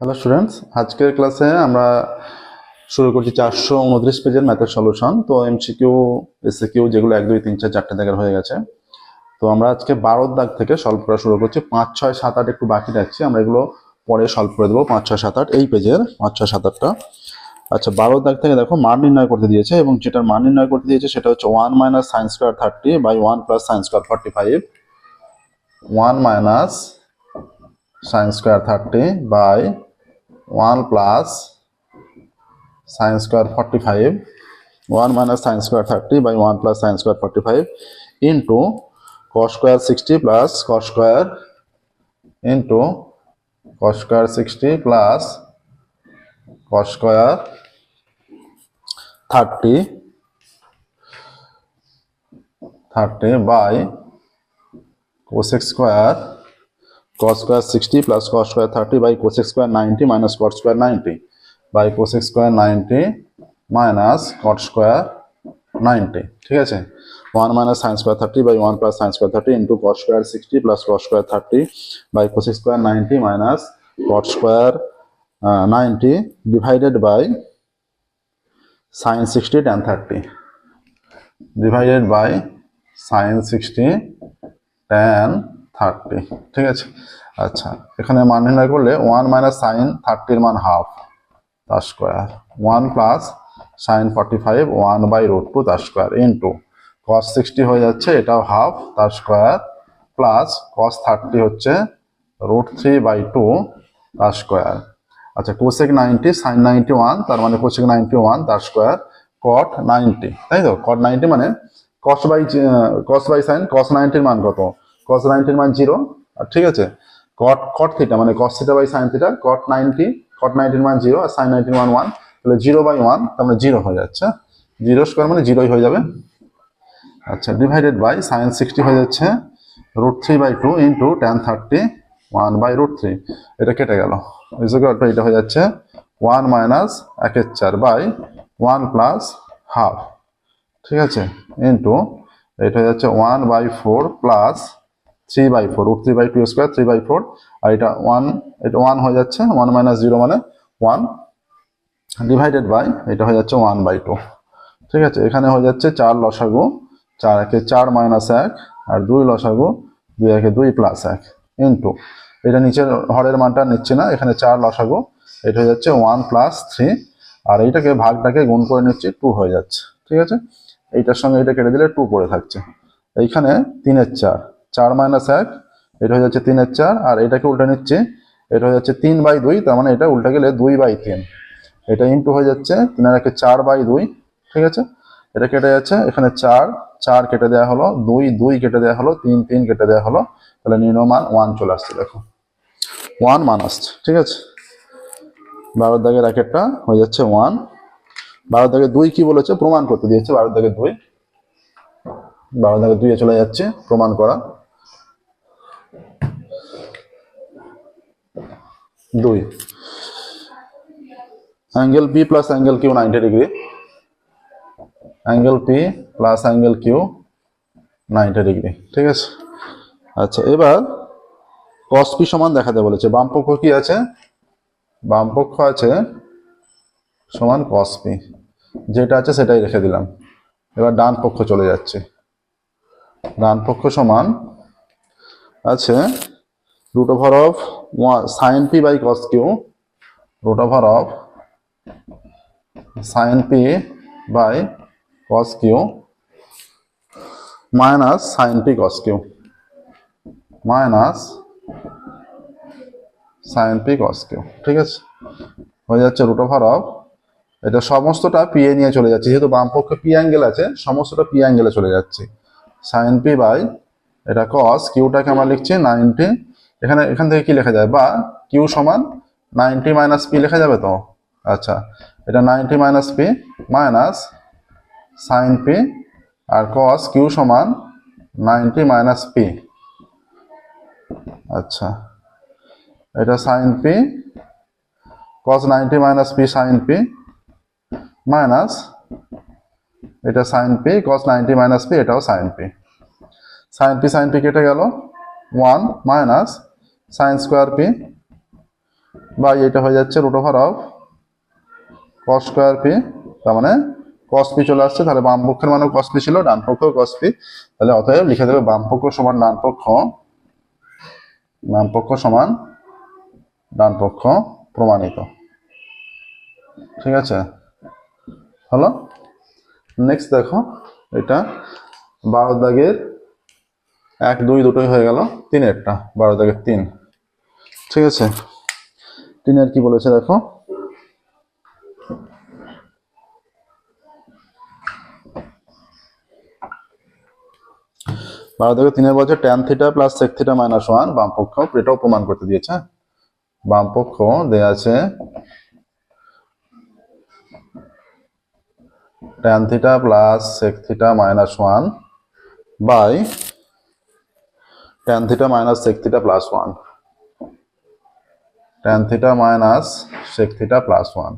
Hello students আজকের ক্লাসে আমরা শুরু করছি চারশো উনত্রিশ পেজের ম্যাথের সলিউশন তো এমসিকিউ এসিকিউ যেগুলো এক, দুই, তিন, চার, চারটে দাগের হয়ে গেছে। তো আমরা আজকে বারোর দাগ থেকে সলভ করা শুরু করছি। পাঁচ, ছয়, সাত, আট একটু বাকি রাখছি। আমরা এগুলো পরে সলভ করে দেবো। পাঁচ, ছয়, সাত, আট এই পেজের পাঁচ, ছয়, সাত, আটটা। আচ্ছা বারোর দাগ থেকে দেখো মান নির্ণয় করতে দিয়েছে এবং যেটার মান নির্ণয় করতে দিয়েছে সেটা হচ্ছে one minus sine square thirty by one plus sine square forty five one minus sine square thirty by 1 plus sine square 45 1 minus sine square 30 by 1 plus sine square 45 into cos square 60 plus cos square into cos square 60 plus cos square 30 30 by cosec square cos square 60 plus cos square 30 by cosec square 90 minus cot square 90 by cosec square 90 minus cot square 90 ঠিক আছে 1 minus sin square 30 by 1 plus sin square 30 into cos square 60 plus cos square 30 by cosec square 90 minus cot square uh, 90 divided by sin 60 tan 30 divided by sin 60 tan thirty ঠিক আছে? আচ্ছা এখানে মান নির্ণয় করলে one minus sign থার্টির মান half তার square one plus sine forty five one by root two তার স্কোয়ার ইন্টু কস সিক্সটি হয়ে যাচ্ছে, এটাও হাফ তার স্কোয়ার প্লাস কস থার্টি হচ্ছে রুট থ্রি বাই টু তার স্কোয়ার আচ্ছা cosec ninety sine ninety one তার মানে কোসেক নাইনটি ওয়ান তার স্কোয়ার কট নাইনটি তাই তো? কট নাইনটি মানে cos by cos by sine cos নাইনটির মান কত? কস নাইনটির মান জিরো আর ঠিক আছে? কট কট থিটা মানে cos theta by sine theta cot ninety cot নাইনটির মান জিরো আর সাইন নাইনটির মান ওয়ান তাহলে জিরো বাই ওয়ান তার মানে জিরো হয়ে যাচ্ছে। জিরো স্কোয়ার মানে জিরোই হয়ে যাবে। আচ্ছা ডিভাইডেড বাই সাইন সিক্সটি হয়ে যাচ্ছে root three by two into ten thirty one by root three এটা কেটে গেল। এটা হয়ে যাচ্ছে ওয়ান মাইনাস একের চার বাই ওয়ান প্লাস হাফ ঠিক আছে? ইন্টু এটা হয়ে যাচ্ছে one by four plus three by four root three by two square three by four আর এটা ওয়ান এটা ওয়ান হয়ে যাচ্ছে ওয়ান মাইনাস জিরো মানে ওয়ান ডিভাইডেড বাই এটা হয়ে যাচ্ছে ওয়ান বাই টু ঠিক আছে? এখানে হয়ে যাচ্ছে চার লসাগু, চার একে চার মাইনাস এক, আর দুই লসাগু, দুই একে দুই প্লাস এক ইন্টু এটা নিচের হরের মানটা নিচ্ছে না, এখানে চার লসাগু, এটা হয়ে যাচ্ছে ওয়ান প্লাস থ্রি আর এইটাকে ভাগটাকে গুণ করে নিচ্ছি টু হয়ে যাচ্ছে। ঠিক আছে? এইটার সঙ্গে এটা কেটে দিলে টু পড়ে থাকছে। এইখানে তিনের চার। চার মাইনাস এক, এটা হয়ে যাচ্ছে তিনের চার, আর এটাকে উল্টে নিচ্ছে, এটা হয়ে যাচ্ছে তিন বাই দুই, তার মানে এটা উল্টে গেলে দুই বাই তিন। এটা ইন্টু হয়ে যাচ্ছে তিনের একে চার বাই দুই, ঠিক আছে? এটা কেটে যাচ্ছে, এখানে চার চার কেটে দেওয়া হলো, দুই দুই কেটে দেওয়া হলো, তিন তিন কেটে দেওয়া হলো, তাহলে নিম্ন মান ওয়ান চলে আসছে, দেখো। ওয়ান মান আসছে ঠিক আছে? বারো দাগের একটা হয়ে যাচ্ছে ওয়ান বারো দাগে দুই কি বলেছে? প্রমাণ করতে দিয়েছে, বারো দাগে দুই। বারো দাগে দুইয়ে চলে যাচ্ছে, প্রমাণ করা। দুই। Angle P plus angle Q ninety degree angle P plus angle Q ninety degree ঠিক আছে? আচ্ছা এবার কস সমান দেখাতে বলেছে। বাম পক্ষ কি আছে? বাম পক্ষ আছে সমান কস পি যেটা আছে সেটাই রেখে দিলাম। এবার ডান পক্ষ চলে যাচ্ছে। ডান পক্ষ সমান আছে root over of sine P by cos Q root over of sine P by cos Q minus sine P cos Q minus sine P cos Q ঠিক আছে? হয়ে যাচ্ছে রুট ওভার অফ এটা সমস্তটা পি এ নিয়ে চলে যাচ্ছে, যেহেতু বাম পক্ষে পি অ্যাঙ্গেল আছে, সমস্তটা পি অ্যাঙ্গেলে চলে যাচ্ছে। সাইন পি বাই এটা কস কিউটাকে আমরা লিখছি নাইনটি এখানে, এখান থেকে কি লেখা যায়? বা কিউ সমান নাইনটি মাইনাস পি লেখা যাবে তো? আচ্ছা এটা ninety minus P minus sine P আর কস কিউ সমান নাইনটি মাইনাস পি আচ্ছা এটা sine P cos ninety minus P sine P minus এটা sine P cos ninety minus P এটাও sine P sine P sine P কেটে গেল, one minus sine square P বা এটা হয়ে যাচ্ছে root over of cos square P তার মানে কস পি চলে আসছে, তাহলে বাম পক্ষের মানও কস পি ছিল, ডান পক্ষ কস পি তাহলে অতএব লিখে দেবে বাম পক্ষ সমান ডান পক্ষ, বাম পক্ষ সমান ডান পক্ষ প্রমাণিত। ঠিক আছে? হলো? নেক্সট দেখো, এটা বারো দাগের এক, দুই দুটোই হয়ে গেল। তিনেরটা বারো থেকে তিন। ঠিক আছে? তিনের কি বলেছে দেখো? বারো থেকে তিনের বছর tan theta plus sec theta minus one বাম পক্ষ এটাও প্রমাণ করতে দিয়েছে। হ্যাঁ? বাম পক্ষ দেয়া আছে tan theta plus sec theta minus one by tan theta minus sec theta plus one tan theta minus sec theta plus one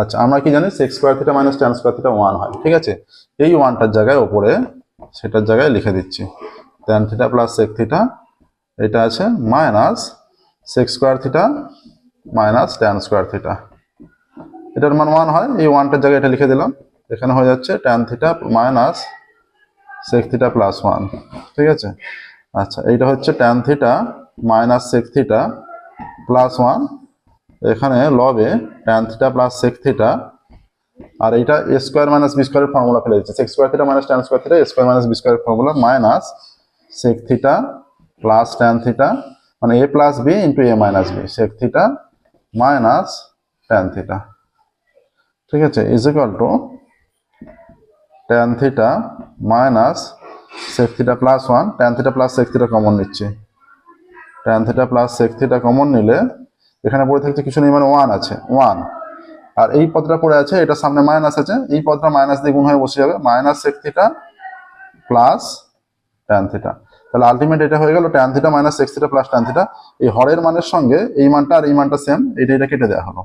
আচ্ছা আমরা কি জানি? Sec square theta minus tan square theta one হয়, ঠিক আছে? এই ওয়ানটার জায়গায় ওপরে সেটার জায়গায় লিখে দিচ্ছি। Tan theta plus sec theta এটা আছে minus sec square theta minus tan square theta এটার মান ওয়ান হয়, এই ওয়ানটার জায়গায় এটা লিখে দিলাম। এখানে হয়ে যাচ্ছে tan theta minus sec theta plus one ঠিক আছে? আচ্ছা এইটা হচ্ছে tan theta minus sec theta plus one এখানে লবে tan theta plus sec theta আর এইটা এ স্কোয়ার মাইনাস বি স্কোয়ারের ফর্মুলা ফেলে দিচ্ছে। Sec square theta minus tan square theta A square minus B স্কোয়ারের formula minus sec theta plus tan theta মানে A plus B into A minus B sec theta minus tan theta ঠিক আছে is to tan theta minus sec plus one tan theta plus sec common নিচ্ছে। Tan theta plus sec theta common নিলে এখানে পড়ে থাকছে কিছু নেই মানে ওয়ান আছে ওয়ান আর এই পদটা পড়ে আছে, এটা সামনে মাইনাস আছে, এই পদটা মাইনাস দিয়ে গুণ হয়ে বসে যাবে minus sec plus tan theta তাহলে আলটিমেট এটা হয়ে গেল tan theta minus sec plus tan theta এই হরের মানের সঙ্গে এই মানটা আর এই মানটা সেম এটা এটা কেটে দেওয়া হলো।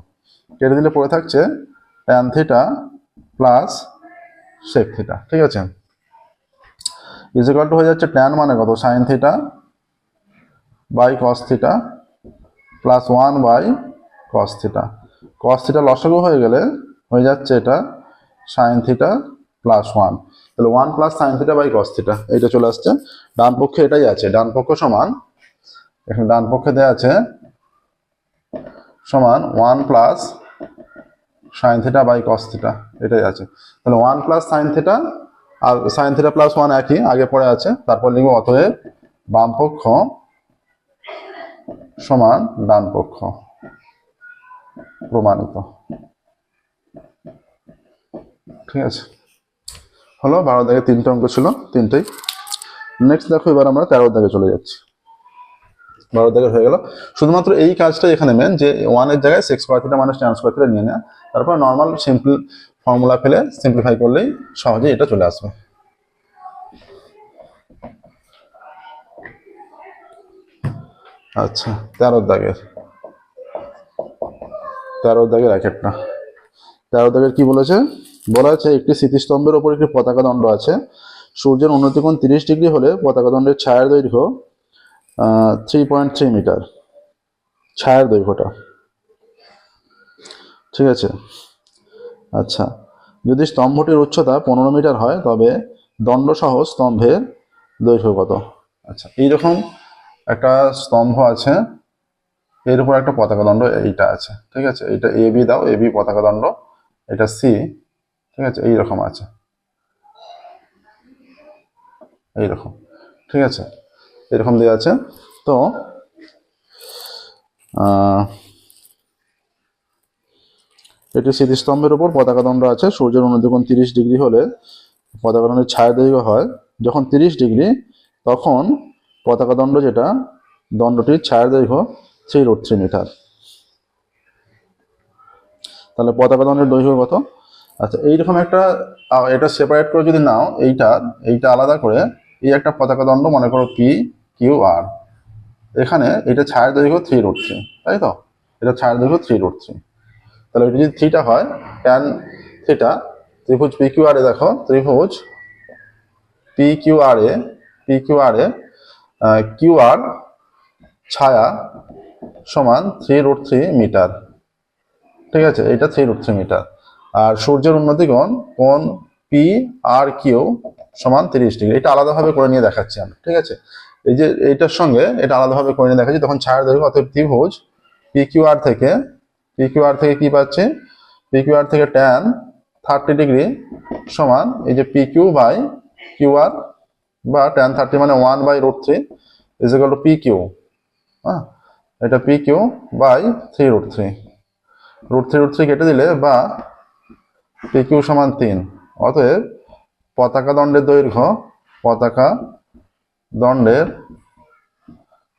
কেটে দিলে পড়ে থাকছে ট্যান থিটা প্লাস সেক ঠিক আছে? ইজিকাল টু হয়ে যাচ্ছে ট্যান মানে কত? Sine theta by cos theta plus one by cos theta cos theta লসগু হয়ে গেলে হয়ে যাচ্ছে এটা সাইন থিটা প্লাস ওয়ান তাহলে one plus sine theta by cos theta এইটা চলে আসছে। ডান পক্ষে এটাই আছে, ডান পক্ষ সমান, এখানে ডান পক্ষে দেওয়া আছে, সমান one plus sine theta by cos theta এটাই আছে। তাহলে ওয়ান প্লাস সাইন থিটা আর সাইন থিটা প্লাস ওয়ান একই, আগে পড়ে আছে, তারপর লিখব অতএব বাম পক্ষ সমান ডান পক্ষ প্রমাণিত। ঠিক আছে? হলো বারো দাগে তিনটে অঙ্ক ছিল, তিনটেই। নেক্সট দেখো, এবার আমরা তেরো দাগে চলে যাচ্ছি। বারো দাগে হয়ে গেল। শুধুমাত্র এই কাজটা এখানে মেন যে ওয়ানের জায়গায় six square theta minus ten square theta নিয়ে নেয়। তারপর নর্মাল সিম্পল ফর্মুলা ফেলে সিম্পলিফাই করলেই সহজেই এটা চলে আসবে। আচ্ছা তেরো দাগের। তেরো দাগের এক একটা। তেরো দাগের কি বলেছে? বলা আছে, একটি স্মৃতিস্তম্ভের ওপর একটি পতাকা দণ্ড আছে। সূর্যের উন্নতিকোণ তিরিশ ডিগ্রি হলে পতাকা দণ্ডের ছায়ার দৈর্ঘ্য থ্রি পয়েন্ট থ্রি মিটার ছায়ার দৈর্ঘ্যটা। ঠিক আছে। আচ্ছা। যদি স্তম্ভটির উচ্চতা পনেরো মিটার হয়, তবে দণ্ডসহ স্তম্ভের দৈর্ঘ্য কত? আচ্ছা এইরকম একটা স্তম্ভ আছে, এর উপর একটা পতাকা দণ্ড, এইটা আছে, ঠিক আছে? এটা এ, বি দাও, এ, বি পতাকা দণ্ড, এটা সি, ঠিক আছে? এইরকম আছে। এইরকম, ঠিক আছে? এরকম দেওয়া আছে। তো এটি স্মৃতিস্তম্ভের উপর পতাকা দণ্ড আছে। সূর্যের অনুদিকোণ তিরিশ ডিগ্রি হলে পতাকা দণ্ডের ছায়া দৈর্ঘ্য হয়। যখন তিরিশ ডিগ্রি, তখন পতাকা দণ্ড যেটা, দণ্ডটির ছায়া দৈর্ঘ্য থ্রি রুট থ্রি মিটার তাহলে পতাকা দণ্ডের দৈর্ঘ্য কত? আচ্ছা এইরকম একটা এটা সেপারেট করে যদি নাও, এইটা এইটা আলাদা করে, এই একটা পতাকা দণ্ড মনে করো পি কিউ আর এখানে এটা ছায়ার দৈর্ঘ্য থ্রি রুট থ্রি তাই তো? এটা ছায়ার দৈর্ঘ্য থ্রি রুট থ্রি তাহলে এটা যদি থ্রিটা হয় ট্যান থ্রিটা ত্রিভুজ পি কিউ আর এ দেখো, ত্রিভুজ পি কিউ আর এ পি কিউ আর এ কিউ আর ছায়া সমান থ্রি রুট থ্রি মিটার ঠিক আছে? এটা থ্রি রুট থ্রি মিটার আর সূর্যের উন্নতি কোন পি আর কিউ সমান তিরিশ ডিগ্রি। এটা আলাদাভাবে করে নিয়ে দেখাচ্ছি আমি। ঠিক আছে? এই যে, এইটার সঙ্গে এটা আলাদাভাবে করে নিয়ে দেখাচ্ছি। তখন ছায়ার দৈর্ঘ্য অর্থাৎ ত্রিভুজ পি কিউ আর থেকে পি কিউ আর থেকে কি পাচ্ছি? পি কিউ আর থেকে ট্যান থার্টি ডিগ্রি সমান এই যে P Q by Q R বা ট্যান থার্টি মানে one by root three is equal to হ্যাঁ? এটা P Q by three root three root three root three কেটে দিলে বা পি কিউ সমান তিন। অতএব পতাকা দণ্ডের দৈর্ঘ্য, পতাকা দণ্ডের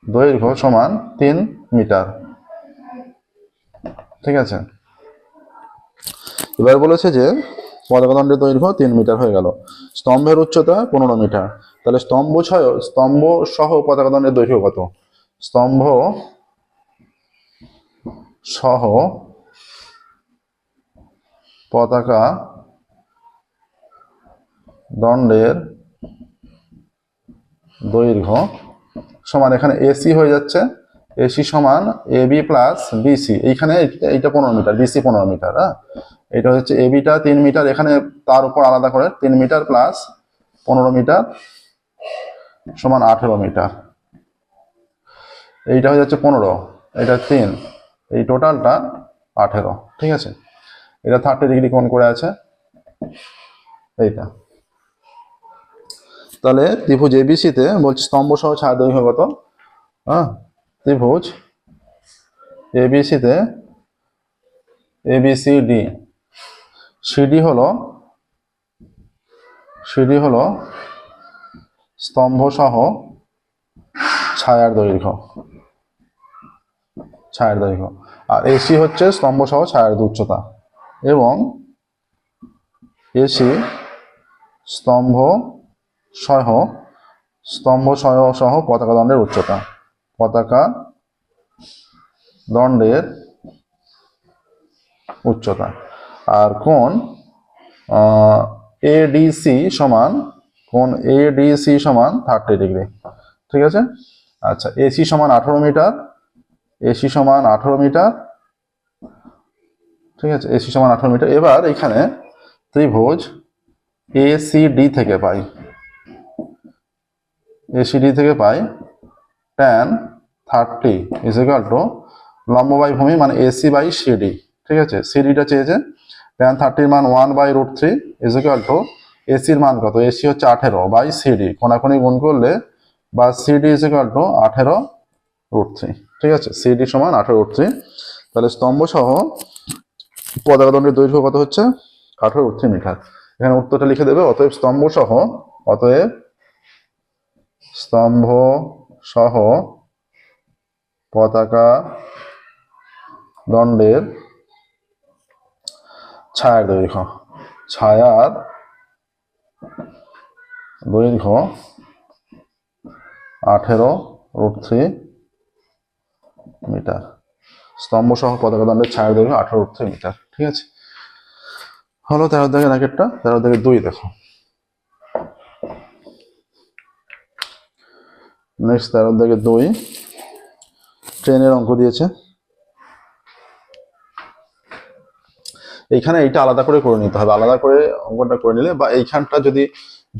দৈর্ঘ্য সমান তিন মিটার। ঠিক আছে? এবার বলেছে যে পতাকা দণ্ডের দৈর্ঘ্য তিন মিটার হয়ে গেল। স্তম্ভের উচ্চতা পনেরো মিটার। তাহলে স্তম্ভ ছয়, স্তম্ভ সহ পতাকা দণ্ডের দৈর্ঘ্য কত? স্তম্ভ সহ পতাকা দণ্ডের দৈর্ঘ্য সমান। এখানে এসি হয়ে যাচ্ছে। এসি সমান এ বি প্লাস বিসি এইখানে এইটা পনেরো মিটার বিসি পনেরো মিটার হ্যাঁ? এটা হচ্ছে এ বিটা তিন মিটার, এখানে তার উপর আলাদা করে তিন মিটার প্লাস পনেরো মিটার সমান আঠেরো মিটার। এইটা হয়ে যাচ্ছে পনেরো, এটা তিন, এই টোটালটা আঠেরো, ঠিক আছে? এটা থার্টি ডিগ্রি কোণ করে আছে, এইটা। তাহলে ত্রিভুজ এবিসিতে বলছি স্তম্ভ সহ ছায়া দৈর্ঘ্য কত হ্যাঁ? ত্রিভুজ এবিসিতে এবিসিডি সিডি হলো সিডি হলো স্তম্ভ সহ ছায়ার দৈর্ঘ্য। ছায়ার দৈর্ঘ্য। আর এসি হচ্ছে স্তম্ভ সহ ছায়ার উচ্চতা এবং এসি স্তম্ভ সহ স্তম্ভ সহ পতাকা দণ্ডের উচ্চতা। পতাকা দণ্ডের উচ্চতা। আর কোন এডিসি সমান কোন এডিসি সমান থার্টি ডিগ্রি ঠিক আছে? আচ্ছা এসি সমান আঠারো মিটার এসি সমান আঠারো মিটার, ঠিক আছে? এসি সমান আঠারো মিটার। এবার এখানে ত্রিভুজ এসিডি থেকে পাই। এসিডি থেকে পাই tan thirty is equal to লম্ব বাই মানে এসি বাই সিডি ঠিক আছে? সিডিটা চেয়েছে ট্যান থার্টির মান one by root three is equal to এসির মান কত? এসি হচ্ছে আঠেরো বাই সিডি কোনাকুনি গুণ করলে বা সিডি ইজ ইকাল টু আঠেরো রুট থ্রি ঠিক আছে? সিডি সমান আঠেরো রুট থ্রি তাহলে স্তম্ভ সহ পতাকা দণ্ডের দৈর্ঘ্য কত হচ্ছে? আঠেরো রুট থ্রি মিটার। এখানে উত্তরটা লিখে দেবে, অতএব স্তম্ভ সহ, অতএব স্তম্ভ সহ পতাকা দণ্ডের ছায়ার দৈর্ঘ্য। ছায়ার দৈর্ঘ্য আঠেরো রুট থ্রি মিটার। স্তম্ভ সহ পতাকা দণ্ডের ছায়ার দৈর্ঘ্য আঠেরো রুট থ্রি মিটার। ঠিক আছে? হলো তেরো দাগের আগেরটা, তেরো দাগের দুই দেখো। নেক্সট তেরো দাগে দুই। ট্রেনের অঙ্ক দিয়েছে। এইখানে এইটা আলাদা করে করে নিতে হবে। আলাদা করে অঙ্কটা করে নিলে বা এইখানটা যদি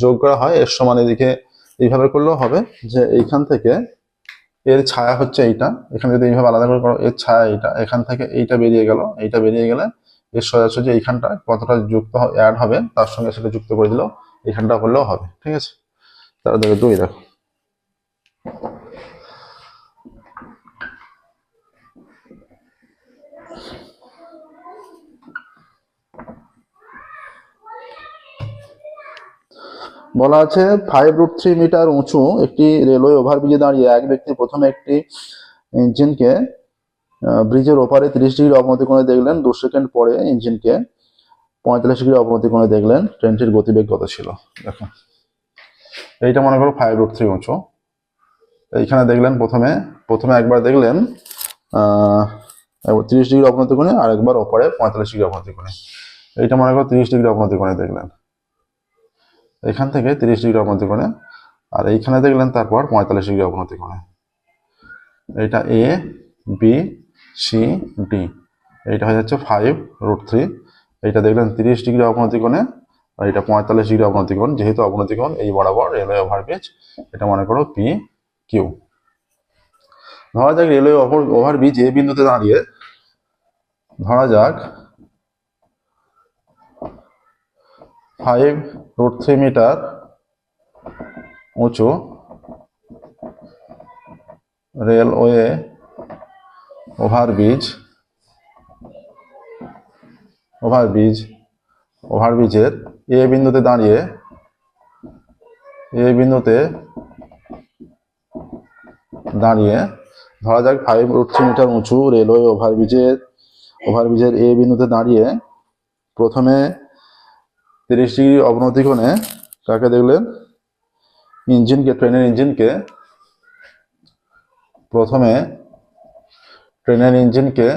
যোগ করা হয়, এর সমান এদিকে এইভাবে করলেও হবে যে এইখান থেকে এর ছায়া হচ্ছে এইটা। এখানে যদি এইভাবে আলাদা করে করো, এর ছায়া এইটা। এখান থেকে এইটা বেরিয়ে গেল, এইটা বেরিয়ে গেলে এর সোজাসুজি এইখানটা কতটা যুক্ত অ্যাড হবে, তার সঙ্গে সেটা যুক্ত করে দিলেও এইখানটা করলেও হবে। ঠিক আছে? তারা দেখো দুই দেখো। বলা আছে ফাইভ রুট থ্রি মিটার উঁচু একটি রেলওয়ে ওভারব্রিজে দাঁড়িয়ে এক ব্যক্তি প্রথমে একটি ইঞ্জিনকে ব্রিজের ওপারে তিরিশ ডিগ্রি অবনতি কোণে দেখলেন। দু সেকেন্ড পরে ইঞ্জিনকে পঁয়তাল্লিশ ডিগ্রি অবনতি কোণে দেখলেন। ট্রেনটির গতিবেগ কত ছিল? দেখো এইটা মনে করো ফাইভ রুট থ্রি উঁচু। এইখানে দেখলেন প্রথমে প্রথমে একবার দেখলেন, আহ তিরিশ ডিগ্রি অবনতি কোণে আর একবার ওপারে পঁয়তাল্লিশ ডিগ্রি অবনতি কোণে। এইটা মনে করো তিরিশ ডিগ্রি অবনতি কোণে দেখলেন। এখান থেকে তিরিশ ডিগ্রি অবনতি কোণে আর এইখানে দেখলেন তারপর পঁয়তাল্লিশ ডিগ্রি অবনতি কোণে এইটা এ বি সি ডি এইটা হয়ে যাচ্ছে ফাইভ রুট থ্রি এইটা দেখলেন তিরিশ ডিগ্রি অবনতি কোণে আর এটা পঁয়তাল্লিশ ডিগ্রি অবনতি কোণ যেহেতু অবনতি কোণ এই বরাবর রেলওয়ে ওভারব্রিজ এটা মনে করো পি কিউ ধরা যাক রেলওয়ে ওভারব্রিজ এ বিন্দুতে দাঁড়িয়ে, ধরা যাক ফাইভ রুট থ্রি মিটার উঁচু রেলওয়ে ওভারব্রিজ ওভারব্রিজ, ওভারব্রিজের এ বিন্দুতে দাঁড়িয়ে, এ বিন্দুতে দাঁড়িয়ে ধরা যাক ফাইভ রুট থ্রি মিটার উঁচু রেলওয়ে ওভারব্রিজের ওভারব্রিজের এ বিন্দুতে দাঁড়িয়ে প্রথমে তিরিশ ডিগ্রি অবনতি কোণে কাকে দেখলেন ইঞ্জিনকে, ট্রেনের ইঞ্জিনকে। প্রথমে ট্রেনের ইঞ্জিনকে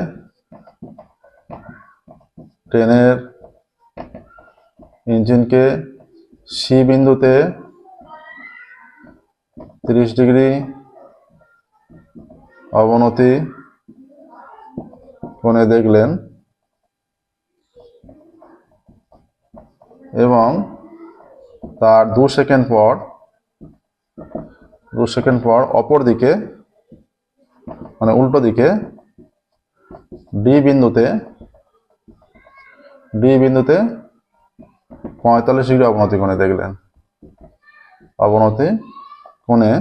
ট্রেনের ইঞ্জিনকে সি বিন্দুতে তিরিশ ডিগ্রি অবনতি কোণে দেখলেন। এবং তার দু সেকেন্ড পর, দু সেকেন্ড পর অপর দিকে মানে উল্টো দিকে ডি বিন্দুতে ডি বিন্দুতে পঁয়তাল্লিশ ডিগ্রি অবনতি কোণে দেখলেন। অবনতি কোণে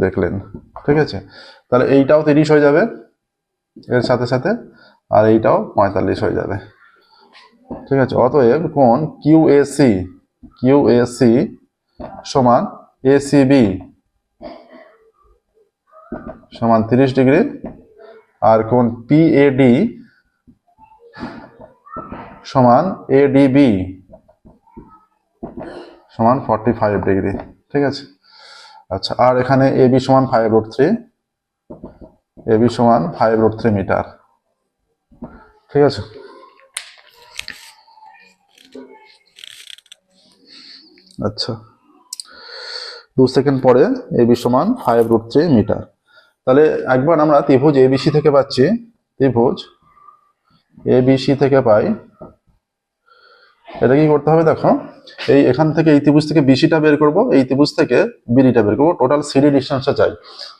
দেখলেন। ঠিক আছে? তাহলে এইটাও তিরিশ হয়ে যাবে, এর সাথে সাথে, আর এইটাও পঁয়তাল্লিশ হয়ে যাবে। ঠিক আছে, অতএব কোন Q A C Q A C সমান এ সি বি সমান তিরিশ ডিগ্রি, আর কোন পি এ ডি সমান এ ডি বি সমান ফর্টি ফাইভ ডিগ্রি, ঠিক আছে? আচ্ছা আর এখানে এ বি সমান five root three A B সমান ফাইভ রুট থ্রি মিটার ঠিক আছে? আচ্ছা। দু সেকেন্ড পরে এ বি সমান ফাইভ রুট থ্রি মিটার তাহলে একবার আমরা ত্রিভুজ এবিসি থেকে পাচ্ছি। ত্রিভুজ এবিসি থেকে পাই। এটা কি করতে হবে দেখো? এই এখান থেকে এই ত্রিভুজ থেকে বিসিটা বের করব, এই ত্রিভুজ থেকে বিডিটা বের করব। টোটাল সিডি ডিস্টেন্সটা চাই।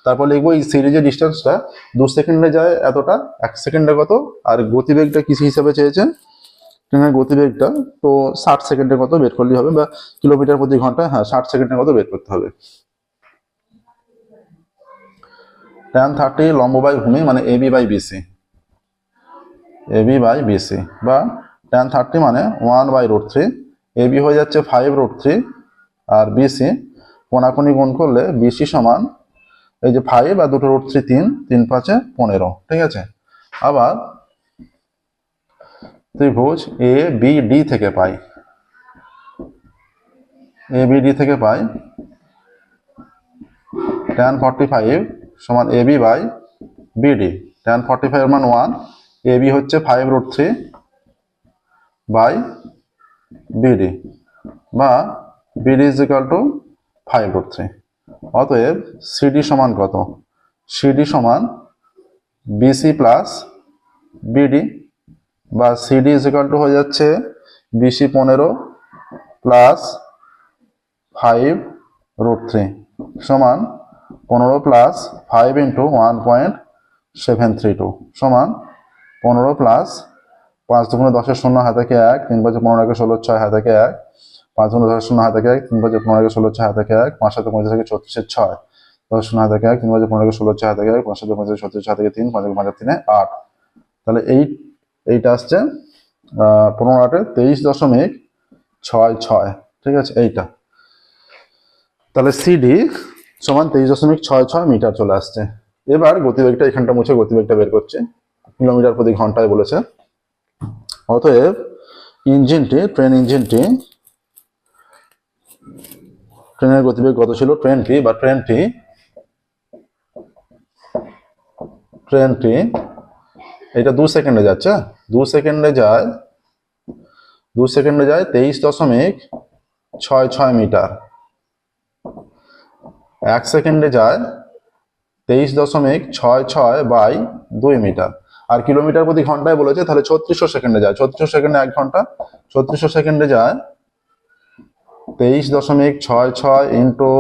তারপর লিখব এই সিডি যে ডিস্টেন্সটা দু সেকেন্ডে যায় এতটা, এক সেকেন্ডে কত, আর গতিবেগটা কিসি হিসাবে চেয়েছেন? ট্রেনের গতিবেগটা, তো ষাট সেকেন্ডের মতো বের করলেই হবে বা কিলোমিটার প্রতি ঘন্টায় হ্যাঁ ষাট সেকেন্ডের মতো বের করতে হবে। ট্যান থার্টি লম্ব বাই ভূমি মানে AB by BC AB by BC বা ট্যান থার্টি মানে one by root three AB হয়ে যাচ্ছে ফাইভ রুট থ্রি আর বিসি কোনাকুনি গুণ করলে বিসি সমান এই যে ফাইভ আর দুটো রুট থ্রি তিন তিন পাঁচে পনেরো, ঠিক আছে? আবার ত্রিভুজ এ বি ডি থেকে পাই। এ বি ডি থেকে পাই। ট্যান ফর্টি ফাইভ সমান A B by BD tan forty five মান ওয়ান এ বি হচ্ছে five root three by BD বা BD is equal to five root three অতএব CD সমান কত? সিডি সমান বিসি প্লাস বিডি বা সিডি ইজ ইকাল টু হয়ে যাচ্ছে বিসি পনেরো প্লাস ফাইভ রুট থ্রি সমান পনেরো plus five into one point seven three two সমান পনেরো প্লাস পাঁচ দুগুণে দশের শূন্য হাতে থেকে এক, তিন পাঁচে পনেরো একে ষোলো, ছয় হাতে থেকে এক, পাঁচ দুগুণে দশের শূন্য হাতে থেকে এক, তিন পাঁচে পনেরো একে ষোলো, ছয় হাতে থেকে এক, পাঁচ সাথে পঁয়ত্রিশ থেকে ছত্রিশের ছয় দশ শূন্য হাতে থেকে এক, তিন পাঁচে পনেরো একে ষোলো, ছয় হাতে থেকে এক, পাঁচ সাথে পঁয়ত্রিশ ছত্রিশ হাতে থেকে তিন, পাঁচ পাঁচ তিনে আট। তাহলে এই এইটা আসছে পনেরো আটে তেইশ দশমিক ছয় ছয়, ঠিক আছে, এইটা। তাহলে সিডি সমান তেইশ দশমিক ছয় ছয় মিটার চলে আসছে। এবার গতিবেগটা, এখানটা মুছে গতিবেগটা বের করছে। কিলোমিটার প্রতি ঘন্টায় বলেছে। অতএব ইঞ্জিনটি, ট্রেন ইঞ্জিনটি, ট্রেনের গতিবেগ কত ছিল? ট্রেনটি, বা ট্রেনটি ট্রেনটি এটা দু সেকেন্ডে যাচ্ছে দু সেকেন্ডে যায়, দু সেকেন্ডে যায় তেইশ দশমিক ছয় ছয় মিটার। এক সেকেন্ডে যায় তেইশ দশমিক ছয় ছয় বাই দুই মিটার। আর কিলোমিটার প্রতি ঘন্টায় বলেছে, তাহলে ছত্রিশশো সেকেন্ডে যায়। ছত্রিশশো সেকেন্ডে এক ঘণ্টা, ছত্রিশশো সেকেন্ডে যায় তেইশ দশমিক ছয় ছয় ইন্টু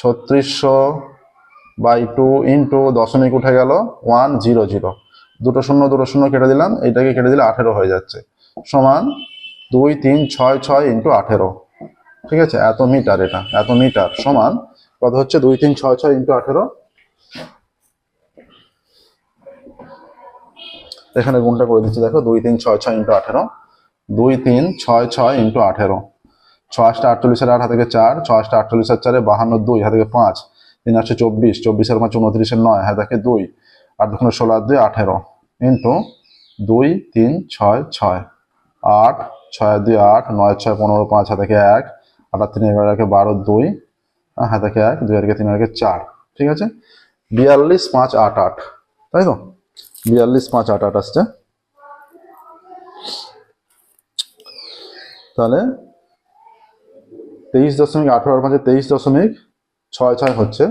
ছত্রিশশো বাই টু ইন্টু দশমিক উঠে গেল ওয়ান জিরো জিরো। দুটো শূন্য দুটো শূন্য কেটে দিলাম, এইটাকে কেটে দিলে আঠেরো হয়ে যাচ্ছে। সমান দুই, তিন, ছয় ছয় ইন্টু আঠেরো। ঠিক আছে? এত মিটার এটা, এত মিটার। সমান কত হচ্ছে? দুই, তিন, ছয় ছয় ইন্টু আঠেরো। এখানে গুণটা করে দিচ্ছি, দেখো, দুই, তিন, ছয় ছয় ইন্টু আঠেরো। দুই, তিন, ছয় ছয় ইন্টু আঠেরো। ছয়টা আটচল্লিশের আট হাতে চার, ছয়টা আটচল্লিশের চারে বাহান্ন, দুই, হাতে পাঁচ। তিন আসছে চব্বিশ, চব্বিশের পাঁচ উনত্রিশের নয়, হাতে দুই। আর দুখানে ষোলো আর দুই আঠেরো। ইন্টু দুই, তিন, ছয় ছয়। আট, ছয়, দুই, আট, নয়, ছয়, পনেরো, পাঁচ হাতে এক আট তিন এগারো একে বারো, দুই। হাতে এক দুই আর একে তিন আর একে চার। ঠিক আছে? বিয়াল্লিশ, পাঁচ, আট আট। তাই তো? বিয়াল্লিশ, পাঁচ, আট আট আসছে। তাহলে তেইশ দশমিক আঠারো আর পাঁচে তেইশ দশমিক ছয় ছয় হচ্ছে।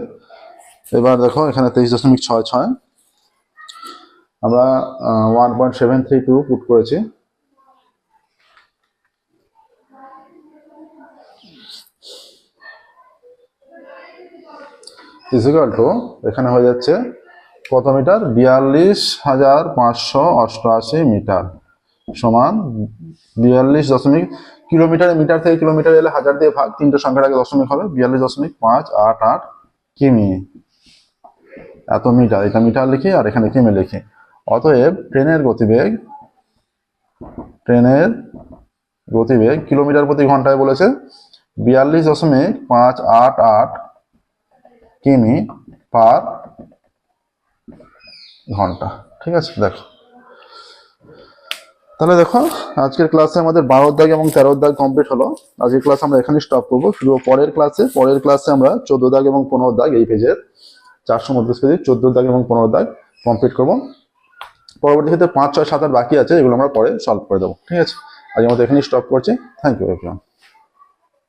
এবার দেখো, এখানে তেইশ দশমিক ছয় ছয়। আমরা one point seven three two put করেছি। ইজিক্যাল টু এখানে হয়ে যাচ্ছে, কত মিটার? বিয়াল্লিশ হাজার পাঁচশো অষ্টআশি মিটার সমান বিয়াল্লিশ দশমিক, কিলোমিটার মিটার থেকে কিলোমিটার এলে হাজার দিয়ে ভাগ, তিনটে সংখ্যার আগে দশমিক হবে, বিয়াল্লিশ দশমিক পাঁচ আট আট কিমি। এত মিটার, এটা মিটার লিখি আর এখানে কিমি লিখি। অতএব ট্রেনের গতিবেগ ট্রেনের গতিবেগ কিলোমিটার প্রতি ঘন্টায় বলেছে বিয়াল্লিশ দশমিক পাঁচ আট আট কিমি পার ঘণ্টা। ঠিক আছে, দেখো। তাহলে দেখো, আজকের ক্লাসে আমাদের বারো দাগ এবং তেরো দাগ কমপ্লিট হলো। আজকের ক্লাস আমরা এখানে স্টপ করব। শুধু পরের ক্লাসে পরের ক্লাসে আমরা চোদ্দ দাগ এবং পনেরো দাগ এই পেজের চারশো উনত্রিশ পেজের চোদ্দ দাগ এবং পনেরো দাগ কমপ্লিট করব। পরবর্তী ক্ষেত্রে পাঁচ, ছয়, সাত, আট বাকি আছে, এগুলো আমরা পরে সলভ করে দেবো। ঠিক আছে? আজকের মতো এখানেই স্টপ করছি। Thank you everyone